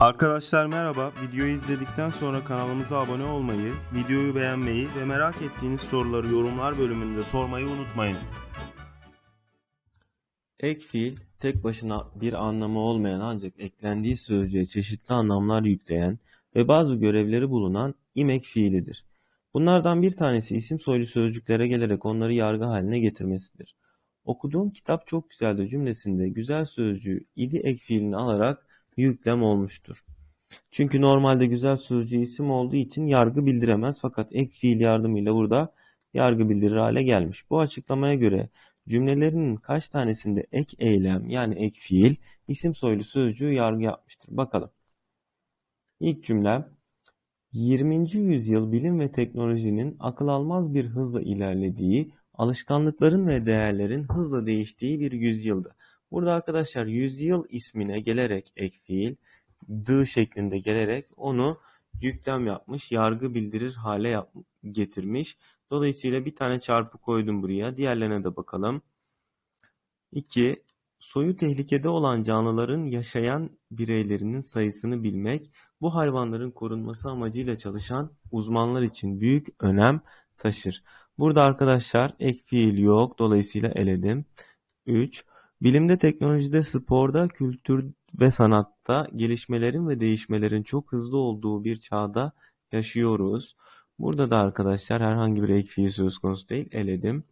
Arkadaşlar merhaba. Videoyu izledikten sonra kanalımıza abone olmayı, videoyu beğenmeyi ve merak ettiğiniz soruları yorumlar bölümünde sormayı unutmayın. Ek fiil tek başına bir anlamı olmayan ancak eklendiği sözcüğe çeşitli anlamlar yükleyen ve bazı görevleri bulunan imek fiilidir. Bunlardan bir tanesi isim soylu sözcüklere gelerek onları yargı haline getirmesidir. Okuduğum kitap çok güzeldi cümlesinde güzel sözcüğü idi ek fiilini alarak yüklem olmuştur. Çünkü normalde güzel sözcüğü isim olduğu için yargı bildiremez fakat ek fiil yardımıyla burada yargı bildirir hale gelmiş. Bu açıklamaya göre cümlelerinin kaç tanesinde ek eylem yani ek fiil isim soylu sözcüğü yargı yapmıştır? Bakalım. İlk cümlem 20. yüzyıl bilim ve teknolojinin akıl almaz bir hızla ilerlediği, alışkanlıkların ve değerlerin hızla değiştiği bir yüzyıldı. Burada arkadaşlar yüzyıl ismine gelerek ek fiil dı şeklinde gelerek onu yüklem yapmış, yargı bildirir hale yap getirmiş. Dolayısıyla bir tane çarpı koydum buraya. Diğerlerine de bakalım. 2. Soyu tehlikede olan canlıların yaşayan bireylerinin sayısını bilmek, bu hayvanların korunması amacıyla çalışan uzmanlar için büyük önem taşır. Burada arkadaşlar ek fiil yok. Dolayısıyla eledim. 3. Bilimde, teknolojide, sporda, kültür ve sanatta gelişmelerin ve değişmelerin çok hızlı olduğu bir çağda yaşıyoruz. Burada da arkadaşlar herhangi bir ek fiil söz konusu değil. Eledim.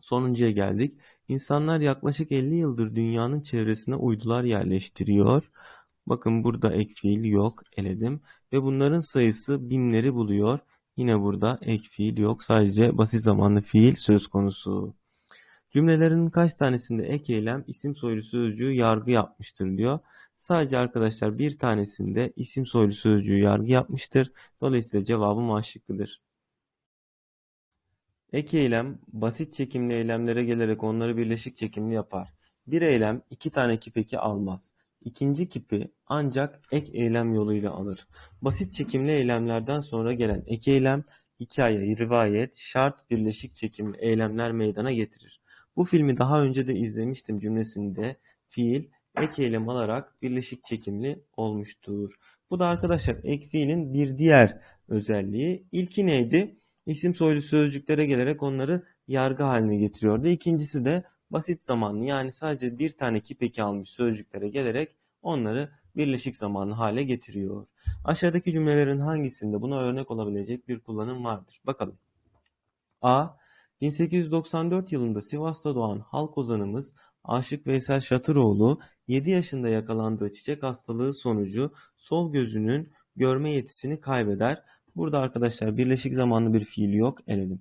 Sonuncuya geldik. İnsanlar yaklaşık 50 yıldır dünyanın çevresine uydular yerleştiriyor. Bakın burada ek fiil yok. Eledim. Ve bunların sayısı binleri buluyor. Yine burada ek fiil yok. Sadece basit zamanlı fiil söz konusu. Cümlelerin kaç tanesinde ek eylem isim soylu sözcüğü yargı yapmıştır diyor. Sadece arkadaşlar bir tanesinde isim soylu sözcüğü yargı yapmıştır. Dolayısıyla cevabım A şıkkıdır. Ek eylem basit çekimli eylemlere gelerek onları birleşik çekimli yapar. Bir eylem iki tane kipeki almaz. İkinci kipi ancak ek eylem yoluyla alır. Basit çekimli eylemlerden sonra gelen ek eylem, hikaye, rivayet, şart birleşik çekimli eylemler meydana getirir. Bu filmi daha önce de izlemiştim cümlesinde fiil ek eylem alarak birleşik çekimli olmuştur. Bu da arkadaşlar ek fiilin bir diğer özelliği. İlki neydi? İsim soylu sözcüklere gelerek onları yargı haline getiriyordu. İkincisi de basit zamanlı yani sadece bir tane kipeki almış sözcüklere gelerek onları birleşik zamanlı hale getiriyor. Aşağıdaki cümlelerin hangisinde buna örnek olabilecek bir kullanım vardır? Bakalım. A. 1894 yılında Sivas'ta doğan halk ozanımız Aşık Veysel Şatıroğlu 7 yaşında yakalandığı çiçek hastalığı sonucu sol gözünün görme yetisini kaybeder. Burada arkadaşlar birleşik zamanlı bir fiil yok eledim.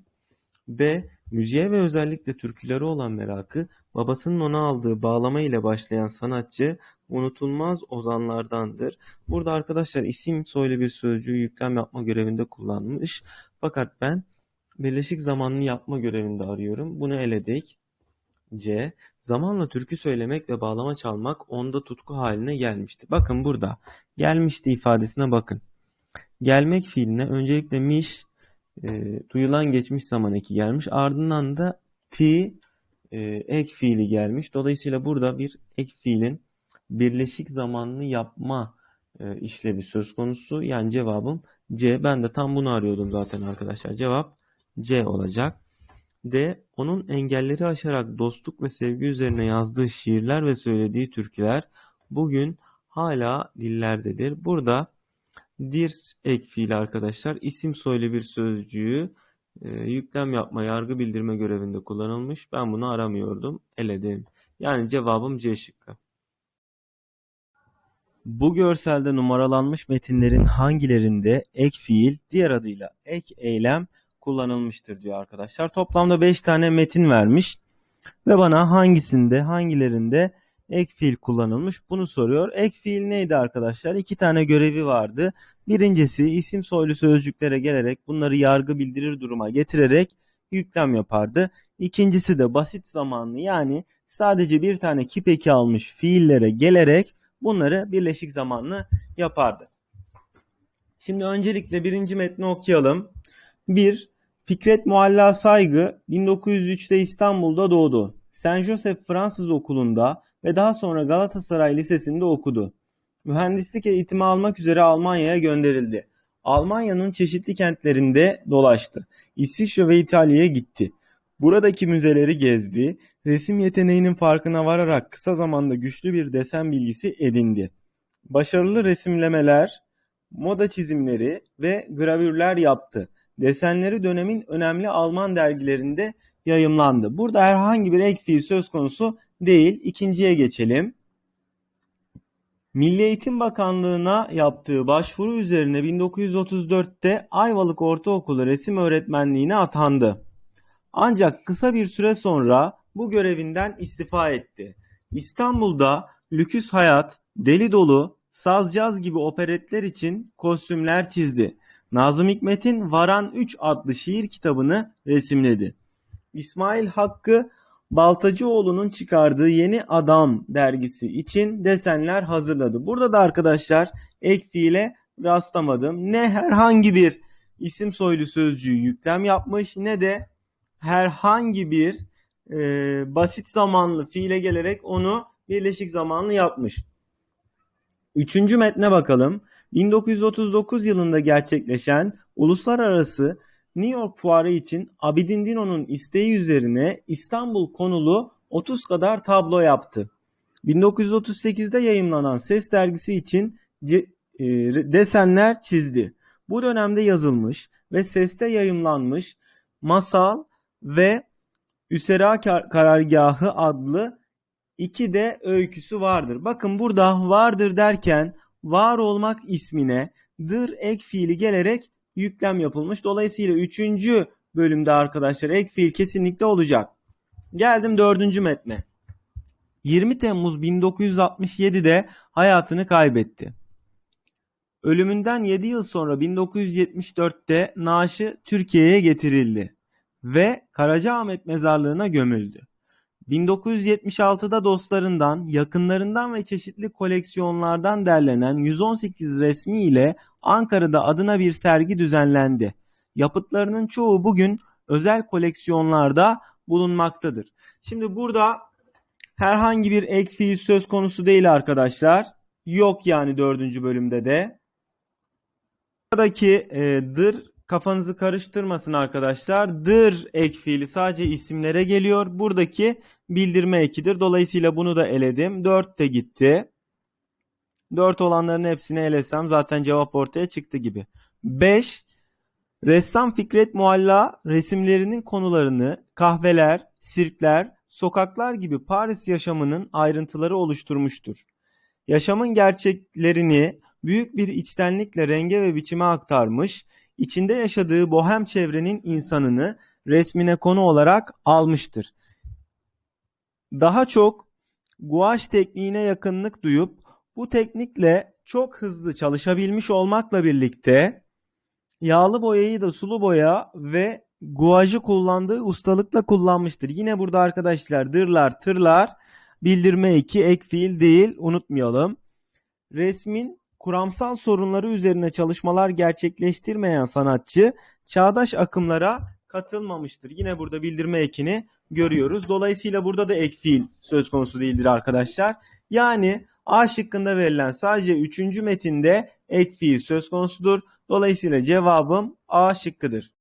B. Müziğe ve özellikle türkülere olan merakı babasının ona aldığı bağlama ile başlayan sanatçı unutulmaz ozanlardandır. Burada arkadaşlar isim soylu bir sözcüğü yüklem yapma görevinde kullanmış. Fakat ben birleşik zamanlı yapma görevinde arıyorum. Bunu eledik. C. Zamanla türkü söylemek ve bağlama çalmak onda tutku haline gelmişti. Bakın burada gelmişti ifadesine bakın. Gelmek fiiline öncelikle miş e, duyulan geçmiş zaman eki gelmiş. Ardından da ti e, ek fiili gelmiş. Dolayısıyla burada bir ek fiilin birleşik zamanlı yapma e, işlevi söz konusu. Yani cevabım C. Ben de tam bunu arıyordum zaten arkadaşlar. Cevap C olacak. D. Onun engelleri aşarak dostluk ve sevgi üzerine yazdığı şiirler ve söylediği türküler bugün hala dillerdedir. Burada dir ek fiil arkadaşlar isim soylu bir sözcüğü e, yüklem yapma, yargı bildirme görevinde kullanılmış. Ben bunu aramıyordum. Eledim. Yani cevabım C şıkkı. Bu görselde numaralanmış metinlerin hangilerinde ek fiil, diğer adıyla ek eylem kullanılmıştır diyor arkadaşlar. Toplamda 5 tane metin vermiş ve bana hangisinde, hangilerinde ek fiil kullanılmış bunu soruyor. Ek fiil neydi arkadaşlar? İki tane görevi vardı. Birincisi isim soylu sözcüklere gelerek bunları yargı bildirir duruma getirerek yüklem yapardı. İkincisi de basit zamanlı yani sadece bir tane kipeki almış fiillere gelerek bunları birleşik zamanlı yapardı. Şimdi öncelikle birinci metni okuyalım. 1. Fikret Mualla Saygı 1903'te İstanbul'da doğdu. Saint Joseph Fransız Okulu'nda ve daha sonra Galatasaray Lisesi'nde okudu. mühendislik eğitimi almak üzere Almanya'ya gönderildi. Almanya'nın çeşitli kentlerinde dolaştı. İsviçre ve İtalya'ya gitti. Buradaki müzeleri gezdi. Resim yeteneğinin farkına vararak kısa zamanda güçlü bir desen bilgisi edindi. Başarılı resimlemeler, moda çizimleri ve gravürler yaptı. Desenleri dönemin önemli Alman dergilerinde yayımlandı. Burada herhangi bir ek fiil söz konusu değil. İkinciye geçelim. Milli Eğitim Bakanlığı'na yaptığı başvuru üzerine 1934'te Ayvalık Ortaokulu resim öğretmenliğine atandı. Ancak kısa bir süre sonra bu görevinden istifa etti. İstanbul'da Lüküs Hayat, Deli Dolu, Saz Caz gibi operetler için kostümler çizdi. Nazım Hikmet'in Varan 3 adlı şiir kitabını resimledi. İsmail Hakkı Baltacıoğlu'nun çıkardığı Yeni Adam dergisi için desenler hazırladı. Burada da arkadaşlar ek fiile rastlamadım. Ne herhangi bir isim soylu sözcüğü yüklem yapmış ne de herhangi bir e, basit zamanlı fiile gelerek onu birleşik zamanlı yapmış. Üçüncü metne bakalım. 1939 yılında gerçekleşen uluslararası New York Fuarı için Abidin Dino'nun isteği üzerine İstanbul konulu 30 kadar tablo yaptı. 1938'de yayımlanan Ses dergisi için e, desenler çizdi. Bu dönemde yazılmış ve Ses'te yayımlanmış Masal ve Üsera Kar- Karargahı adlı iki de öyküsü vardır. Bakın burada vardır derken var olmak ismine dır ek fiili gelerek yüklem yapılmış. Dolayısıyla 3. bölümde arkadaşlar ek fiil kesinlikle olacak. Geldim 4. metne. 20 Temmuz 1967'de hayatını kaybetti. Ölümünden 7 yıl sonra 1974'te naaşı Türkiye'ye getirildi ve Karacaahmet mezarlığına gömüldü. 1976'da dostlarından, yakınlarından ve çeşitli koleksiyonlardan derlenen 118 resmi ile Ankara'da adına bir sergi düzenlendi. Yapıtlarının çoğu bugün özel koleksiyonlarda bulunmaktadır. Şimdi burada herhangi bir ek fiil söz konusu değil arkadaşlar. Yok yani dördüncü bölümde de. Buradaki e, dır kafanızı karıştırmasın arkadaşlar. Dır ek fiili sadece isimlere geliyor. Buradaki bildirme ekidir. Dolayısıyla bunu da eledim. 4 de gitti. 4 olanların hepsini elesem zaten cevap ortaya çıktı gibi. 5. Ressam Fikret Mualla resimlerinin konularını kahveler, sirkler, sokaklar gibi Paris yaşamının ayrıntıları oluşturmuştur. Yaşamın gerçeklerini büyük bir içtenlikle renge ve biçime aktarmış, içinde yaşadığı bohem çevrenin insanını resmine konu olarak almıştır. Daha çok guaj tekniğine yakınlık duyup bu teknikle çok hızlı çalışabilmiş olmakla birlikte yağlı boyayı da sulu boya ve guajı kullandığı ustalıkla kullanmıştır. Yine burada arkadaşlar dırlar, tırlar, bildirme eki, ek fiil değil unutmayalım. Resmin kuramsal sorunları üzerine çalışmalar gerçekleştirmeyen sanatçı çağdaş akımlara katılmamıştır. Yine burada bildirme ekini görüyoruz. Dolayısıyla burada da ek fiil söz konusu değildir arkadaşlar. Yani A şıkkında verilen sadece 3. metinde ek fiil söz konusudur. Dolayısıyla cevabım A şıkkıdır.